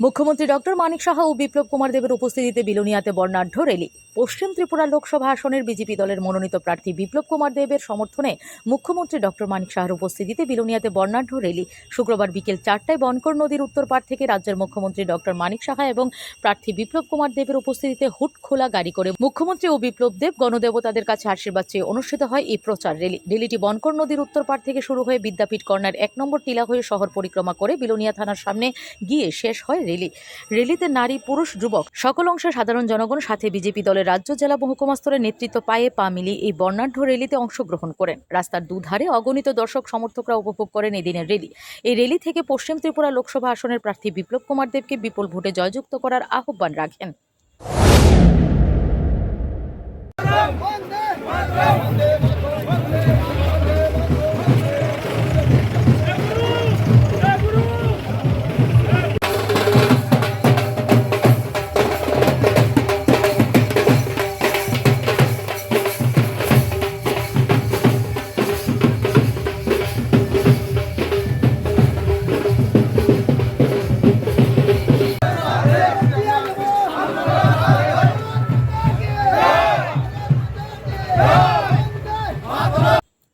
মুখ্যমন্ত্রী ডক্টর মানিক সাহা ও বিপ্লব কুমার দেবের উপস্থিতিতে বিলোনিয়াতে বর্ণাঢ্য র্যালি। পশ্চিম ত্রিপুরা লোকসভা আসনের বিজেপি দলের মনোনীত প্রার্থী বিপ্লব কুমার দেবের সমর্থনে মুখ্যমন্ত্রী ডক্টর মানিক সাহার উপস্থিতিতে বিলোনিয়াতে বর্ণাঢ্য র্যালি। শুক্রবার বিকেল চারটায় বনকর নদীর উত্তর পাড় থেকে রাজ্যের মুখ্যমন্ত্রী ডক্টর মানিক সাহা এবং প্রার্থী বিপ্লব কুমার দেবের উপস্থিতিতে হুট খোলা গাড়ি করে মুখ্যমন্ত্রী ও বিপ্লব দেব গণদেবতাদের কাছে আশীর্বাদ চেয়ে অনুষ্ঠিত হয় এই প্রচার র্যালি। র্যালিটি বনকর নদীর উত্তর পার থেকে শুরু হয়ে বিদ্যাপীঠ কর্নার এক নম্বর টিলা হয়ে শহর পরিক্রমা করে বিলোনিয়া থানার সামনে গিয়ে শেষ হয় র্যালি র্যালিতে নারী, পুরুষ, যুবক, সকল অংশের সাধারণ জনগণ, সাথে বিজেপি দলের রাজ্য, জেলা মহকুমা স্তরের নেতৃত্ব পায়ে পা মিলিয়ে এই বর্ণাঢ্য র্যালিতে অংশগ্রহণ করেন। রাস্তার দুধারে অগণিত দর্শক, সমর্থকরা উপভোগ করেন এই দিনের র্যালি এই র্যালি থেকে পশ্চিম ত্রিপুরা লোকসভা আসনের প্রার্থী বিপ্লব কুমার দেবকে বিপুল ভোটে জয়যুক্ত করার আহ্বান রাখেন।